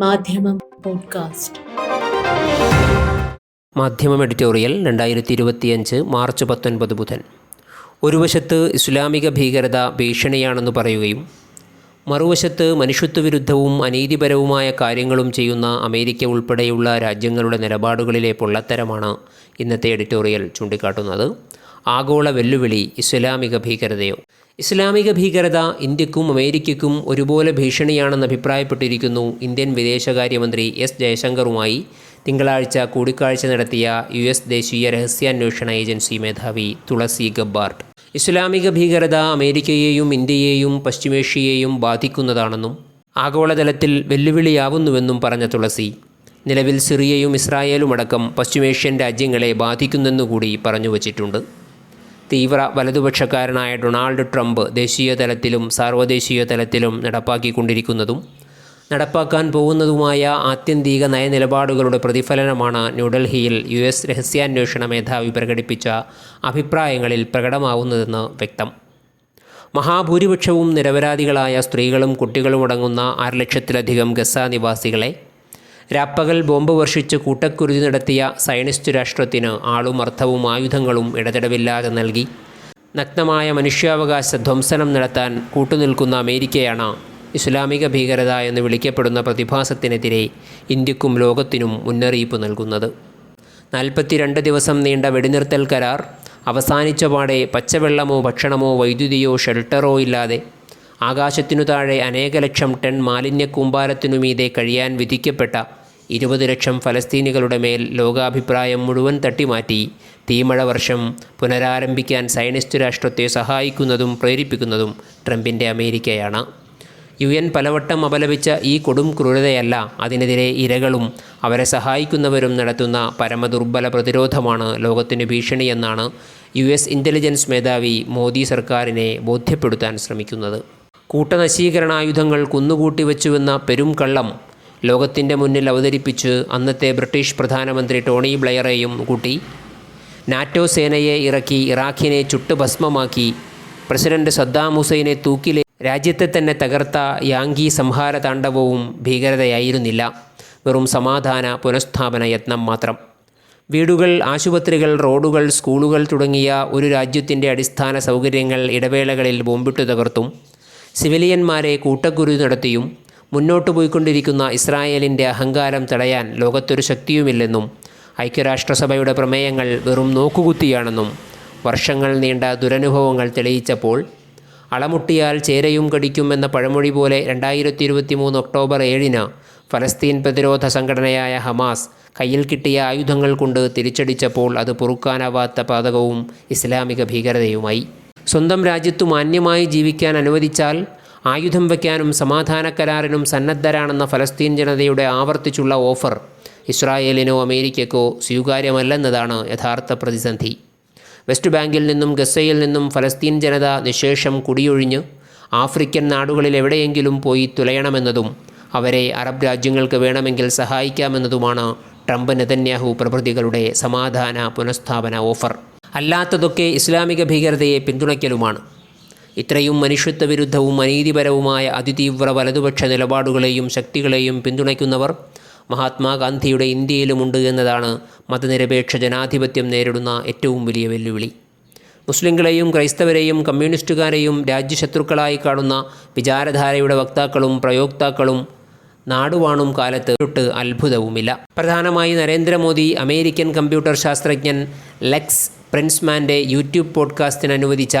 മാധ്യമം പോഡ്കാസ്റ്റ്. മാധ്യമം എഡിറ്റോറിയൽ രണ്ടായിരത്തി ഇരുപത്തിയഞ്ച് മാർച്ച് പത്തൊൻപത് ബുധൻ. ഒരു വശത്ത് ഇസ്ലാമിക ഭീകരത ഭീഷണിയാണെന്ന് പറയുകയും മറുവശത്ത് മനുഷ്യത്വവിരുദ്ധവും അനീതിപരവുമായ കാര്യങ്ങളും ചെയ്യുന്ന അമേരിക്ക ഉൾപ്പെടെയുള്ള രാജ്യങ്ങളുടെ നിലപാടുകളിലെ പൊള്ളത്തരമാണ് ഇന്നത്തെ എഡിറ്റോറിയൽ ചൂണ്ടിക്കാട്ടുന്നത്. ആഗോള വെല്ലുവിളി ഇസ്ലാമിക ഭീകരതയോ. ഇസ്ലാമിക ഭീകരത ഇന്ത്യക്കും അമേരിക്കയ്ക്കും ഒരുപോലെ ഭീഷണിയാണെന്ന് അഭിപ്രായപ്പെട്ടിരിക്കുന്നു ഇന്ത്യൻ വിദേശകാര്യമന്ത്രി എസ് ജയശങ്കറുമായി തിങ്കളാഴ്ച കൂടിക്കാഴ്ച നടത്തിയ യു എസ് ദേശീയ രഹസ്യാന്വേഷണ ഏജൻസി മേധാവി തുളസി ഗബ്ബാർട്ട് ഇസ്ലാമിക ഭീകരത അമേരിക്കയെയും ഇന്ത്യയെയും പശ്ചിമേഷ്യയെയും ബാധിക്കുന്നതാണെന്നും ആഗോളതലത്തിൽ വെല്ലുവിളിയാവുന്നുവെന്നും പറഞ്ഞ തുളസി നിലവിൽ സിറിയയും ഇസ്രായേലും അടക്കം പശ്ചിമേഷ്യൻ രാജ്യങ്ങളെ ബാധിക്കുന്നെന്നുകൂടി പറഞ്ഞു വച്ചിട്ടുണ്ട്. തീവ്ര വലതുപക്ഷക്കാരനായ ഡൊണാൾഡ് ട്രംപ് ദേശീയ തലത്തിലും സാർവദേശീയ തലത്തിലും നടപ്പാക്കിക്കൊണ്ടിരിക്കുന്നതും നടപ്പാക്കാൻ പോകുന്നതുമായ ആത്യന്തിക നയനിലപാടുകളുടെ പ്രതിഫലനമാണ് ന്യൂഡൽഹിയിൽ യു എസ് രഹസ്യാന്വേഷണ മേധാവി പ്രകടിപ്പിച്ച അഭിപ്രായങ്ങളിൽ പ്രകടമാവുന്നതെന്ന് വ്യക്തം. മഹാഭൂരിപക്ഷവും നിരപരാധികളായ സ്ത്രീകളും കുട്ടികളും അടങ്ങുന്ന ലക്ഷത്തിലധികം ഗസ നിവാസികളെ രാപ്പകൽ ബോംബ് വർഷിച്ച് കൂട്ടക്കുരുതി നടത്തിയ സയനിസ്റ്റ് രാഷ്ട്രത്തിന് ആളും അർത്ഥവും ആയുധങ്ങളും ഇടതടവില്ലാതെ നൽകി. നഗ്നമായ മനുഷ്യാവകാശ ധ്വംസനം നടത്താൻ കൂട്ടുനിൽക്കുന്ന അമേരിക്കയാണ് ഇസ്ലാമിക ഭീകരത എന്ന് വിളിക്കപ്പെടുന്ന പ്രതിഭാസത്തിനെതിരെ ഇന്ത്യക്കും ലോകത്തിനും മുന്നറിയിപ്പ് നൽകുന്നത്. നാൽപ്പത്തിരണ്ട് ദിവസം നീണ്ട വെടിനിർത്തൽ കരാർ അവസാനിച്ച പാടെ പച്ചവെള്ളമോ ഭക്ഷണമോ വൈദ്യുതിയോ ഷെൽട്ടറോ ഇല്ലാതെ ആകാശത്തിനു താഴെ അനേക ലക്ഷം ടൺ മാലിന്യ കൂമ്പാരത്തിനുമീതെ കഴിയാൻ വിധിക്കപ്പെട്ട ഇരുപത് ലക്ഷം ഫലസ്തീനികളുടെ മേൽ ലോകാഭിപ്രായം മുഴുവൻ തട്ടിമാറ്റി. തീമഴ വർഷം പുനരാരംഭിക്കാൻ സയനിസ്റ്റ് രാഷ്ട്രത്തെ സഹായിക്കുന്നതും പ്രേരിപ്പിക്കുന്നതും ട്രംപിന്റെ അമേരിക്കയാണ്. യു എൻ പലവട്ടം അപലപിച്ച ഈ കൊടും ക്രൂരതയല്ല അതിനെതിരെ ഇരകളും അവരെ സഹായിക്കുന്നവരും നടത്തുന്ന പരമദുർബല പ്രതിരോധമാണ് ലോകത്തിന് ഭീഷണിയെന്നാണ് യു എസ് ഇന്റലിജൻസ് മേധാവി മോദി സർക്കാരിനെ ബോധ്യപ്പെടുത്താൻ ശ്രമിക്കുന്നത്. കൂട്ടനശീകരണായുധങ്ങൾ കുന്നുകൂട്ടി വെച്ചുവെന്ന പെരും കള്ളം ലോകത്തിന്റെ മുന്നിൽ അവതരിപ്പിച്ച് അന്നത്തെ ബ്രിട്ടീഷ് പ്രധാനമന്ത്രി ടോണി ബ്ലെയറെയും കൂട്ടി. നാറ്റോ സേനയെ ഇറക്കി ഇറാഖിനെ ചുട്ടുഭസ്മമാക്കി. പ്രസിഡന്റ് സദ്ദാം ഹുസൈനെ തൂക്കിലെ രാജ്യത്തെ തന്നെ തകർത്ത യാങ്കി സംഹാര താണ്ഡവവും ഭീകരതയായിരുന്നില്ല. വെറും സമാധാന പുനഃസ്ഥാപന യത്നം മാത്രം. വീടുകൾ ആശുപത്രികൾ റോഡുകൾ സ്കൂളുകൾ തുടങ്ങിയ ഒരു രാജ്യത്തിന്റെ അടിസ്ഥാന സൗകര്യങ്ങൾ ഇടവേളകളിൽ ബോംബിട്ടു തകർത്തും. സിവിലിയന്മാരെ കൂട്ടക്കുരു നടത്തിയും മുന്നോട്ടു പോയിക്കൊണ്ടിരിക്കുന്ന ഇസ്രായേലിന്റെ അഹങ്കാരം തടയാൻ ലോകത്തൊരു ശക്തിയുമില്ലെന്നും ഐക്യരാഷ്ട്രസഭയുടെ പ്രമേയങ്ങൾ വെറും നോക്കുകുത്തിയാണെന്നും വർഷങ്ങൾ നീണ്ട ദുരനുഭവങ്ങൾ തെളിയിച്ചപ്പോൾ അളമുട്ടിയാൽ ചേരയും കടിക്കുമെന്ന പഴമൊഴി പോലെ രണ്ടായിരത്തി ഇരുപത്തി മൂന്ന് ഒക്ടോബർ ഏഴിന് ഫലസ്തീൻ പ്രതിരോധ സംഘടനയായ ഹമാസ് കയ്യിൽ കിട്ടിയ ആയുധങ്ങൾ കൊണ്ട് തിരിച്ചടിച്ചപ്പോൾ അത് പൊറുക്കാനാവാത്ത പാതകവും ഇസ്ലാമിക ഭീകരതയുമായി. സ്വന്തം രാജ്യത്തു മാന്യമായി ജീവിക്കാൻ അനുവദിച്ചാൽ ആയുധം വയ്ക്കാനും സമാധാന കരാറിനും സന്നദ്ധരാണെന്ന ഫലസ്തീൻ ജനതയുടെ ആവർത്തിച്ചുള്ള ഓഫർ ഇസ്രായേലിനോ അമേരിക്കയ്ക്കോ സ്വീകാര്യമല്ലെന്നതാണ് യഥാർത്ഥ പ്രതിസന്ധി. വെസ്റ്റ് ബാങ്കിൽ നിന്നും ഗസയിൽ നിന്നും ഫലസ്തീൻ ജനത നിശേഷം കുടിയൊഴിഞ്ഞ് ആഫ്രിക്കൻ നാടുകളിൽ എവിടെയെങ്കിലും പോയി തുലയണമെന്നതും അവരെ അറബ് രാജ്യങ്ങൾക്ക് വേണമെങ്കിൽ സഹായിക്കാമെന്നതുമാണ് ട്രംപ് നെതന്യാഹു പ്രഭൃതികളുടെ സമാധാന പുനഃസ്ഥാപന ഓഫർ. അല്ലാത്തതൊക്കെ ഇസ്ലാമിക ഭീകരതയെ പിന്തുണയ്ക്കലുമാണ്. ഇത്രയും മനുഷ്യത്വവിരുദ്ധവും അനീതിപരവുമായ അതിതീവ്ര വലതുപക്ഷ നിലപാടുകളെയും ശക്തികളെയും പിന്തുണയ്ക്കുന്നവർ മഹാത്മാഗാന്ധിയുടെ ഇന്ത്യയിലുമുണ്ട് എന്നതാണ് മതനിരപേക്ഷ ജനാധിപത്യം നേരിടുന്ന ഏറ്റവും വലിയ വെല്ലുവിളി. മുസ്ലിങ്ങളെയും ക്രൈസ്തവരെയും കമ്മ്യൂണിസ്റ്റുകാരെയും രാജ്യശത്രുക്കളായി കാണുന്ന വിചാരധാരയുടെ വക്താക്കളും പ്രയോക്താക്കളും നാടുവാണും കാലത്ത് ഒട്ട് അത്ഭുതവുമില്ല. പ്രധാനമായി നരേന്ദ്രമോദി അമേരിക്കൻ കമ്പ്യൂട്ടർ ശാസ്ത്രജ്ഞൻ ലെക്സ് പ്രിൻസ്മാന്റെ യൂട്യൂബ് പോഡ്കാസ്റ്റിന് അനുവദിച്ച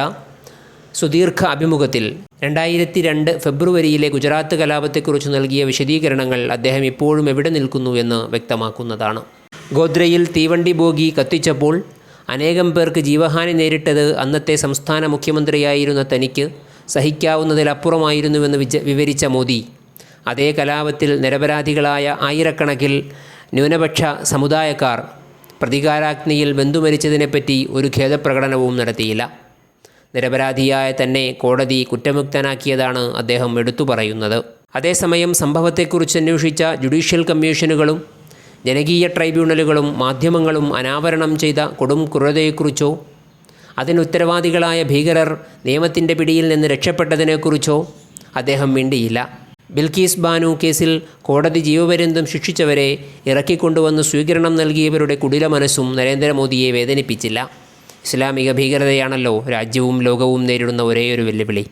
സുദീർഘ അഭിമുഖത്തിൽ രണ്ടായിരത്തി രണ്ട് ഫെബ്രുവരിയിലെ ഗുജറാത്ത് കലാപത്തെക്കുറിച്ച് നൽകിയ വിശദീകരണങ്ങൾ അദ്ദേഹം ഇപ്പോഴും എവിടെ നിൽക്കുന്നു എന്ന് വ്യക്തമാക്കുന്നതാണ്. ഗോദ്രയിൽ തീവണ്ടി ബോഗി കത്തിച്ചപ്പോൾ അനേകം പേർക്ക് ജീവഹാനി നേരിട്ടത് അന്നത്തെ സംസ്ഥാന മുഖ്യമന്ത്രിയായിരുന്ന തനിക്ക് സഹിക്കാവുന്നതിലപ്പുറമായിരുന്നുവെന്ന് വിജ വിവരിച്ച മോദി അതേ കലാപത്തിൽ നിരപരാധികളായ ആയിരക്കണക്കിൽ ന്യൂനപക്ഷ സമുദായക്കാർ പ്രതികാരാഗ്നിയിൽ ബന്ധുമരിച്ചതിനെപ്പറ്റി ഒരു ഖേദപ്രകടനവും നടത്തിയില്ല. നിരപരാധിയായ തന്നെ കോടതി കുറ്റമുക്തനാക്കിയതാണ് അദ്ദേഹം എടുത്തു പറയുന്നത്. അതേസമയം സംഭവത്തെക്കുറിച്ച് അന്വേഷിച്ച ജുഡീഷ്യൽ കമ്മീഷനുകളും ജനകീയ ട്രൈബ്യൂണലുകളും മാധ്യമങ്ങളും അനാവരണം ചെയ്ത കൊടും ക്രൂരതയെക്കുറിച്ചോ അതിനുത്തരവാദികളായ ഭീകരർ നിയമത്തിന്റെ പിടിയിൽ നിന്ന് രക്ഷപ്പെട്ടതിനെക്കുറിച്ചോ അദ്ദേഹം മിണ്ടിയില്ല. ബിൽക്കീസ് ബാനു കേസിൽ കോടതി ജീവപര്യന്തം ശിക്ഷിച്ചവരെ ഇറക്കിക്കൊണ്ടുവന്ന് സ്വീകരണം നൽകിയവരുടെ കുടില മനസ്സും നരേന്ദ്രമോദിയെ വേദനിപ്പിച്ചില്ല. ഇസ്ലാമിക ഭീകരതയാണല്ലോ രാജ്യവും ലോകവും നേരിടുന്ന ഒരേയൊരു വെല്ലുവിളി.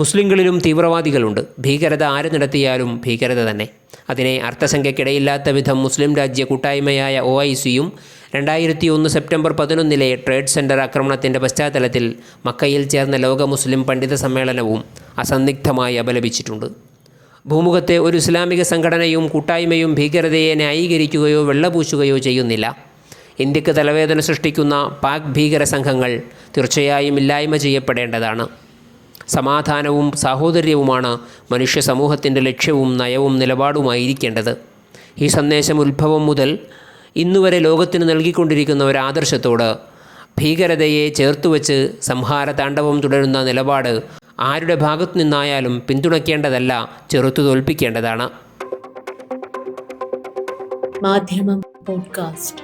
മുസ്ലിങ്ങളിലും തീവ്രവാദികളുണ്ട്. ഭീകരത ആര് നടത്തിയാലും ഭീകരത തന്നെ. അതിനെ അർത്ഥസംഖ്യക്കിടയില്ലാത്ത വിധം മുസ്ലിം രാജ്യ കൂട്ടായ്മയായ ഒ ഐ സിയും രണ്ടായിരത്തി ഒന്ന് സെപ്റ്റംബർ പതിനൊന്നിലെ ട്രേഡ് സെന്റർ ആക്രമണത്തിന്റെ പശ്ചാത്തലത്തിൽ മക്കയിൽ ചേർന്ന ലോക മുസ്ലിം പണ്ഡിത സമ്മേളനവും അസന്ദിഗ്ധമായി അപലപിച്ചിട്ടുണ്ട്. ഭൂമുഖത്തെ ഒരു ഇസ്ലാമിക സംഘടനയും കൂട്ടായ്മയും ഭീകരതയെ ന്യായീകരിക്കുകയോ വെള്ളപൂശുകയോ ചെയ്യുന്നില്ല. ഇന്ത്യയ്ക്ക് തലവേദന സൃഷ്ടിക്കുന്ന പാക് ഭീകര സംഘങ്ങൾ തീർച്ചയായും ഇല്ലായ്മ ചെയ്യപ്പെടേണ്ടതാണ്. സമാധാനവും സാഹോദര്യവുമാണ് മനുഷ്യ സമൂഹത്തിന്റെ ലക്ഷ്യവും നയവും നിലപാടുമായിരിക്കേണ്ടത്. ഈ സന്ദേശം ഉത്ഭവം മുതൽ ഇന്നുവരെ ലോകത്തിന് നൽകിക്കൊണ്ടിരിക്കുന്ന ഒരു ആദർശത്തോട് ഭീകരതയെ ചേർത്തുവച്ച് സംഹാര താണ്ഡവം തുടരുന്ന നിലപാട് ആരുടെ ഭാഗത്തു നിന്നായാലും പിന്തുണയ്ക്കേണ്ടതല്ല ചെറുത്തു തോൽപ്പിക്കേണ്ടതാണ്. മാധ്യമം പോഡ്കാസ്റ്റ്.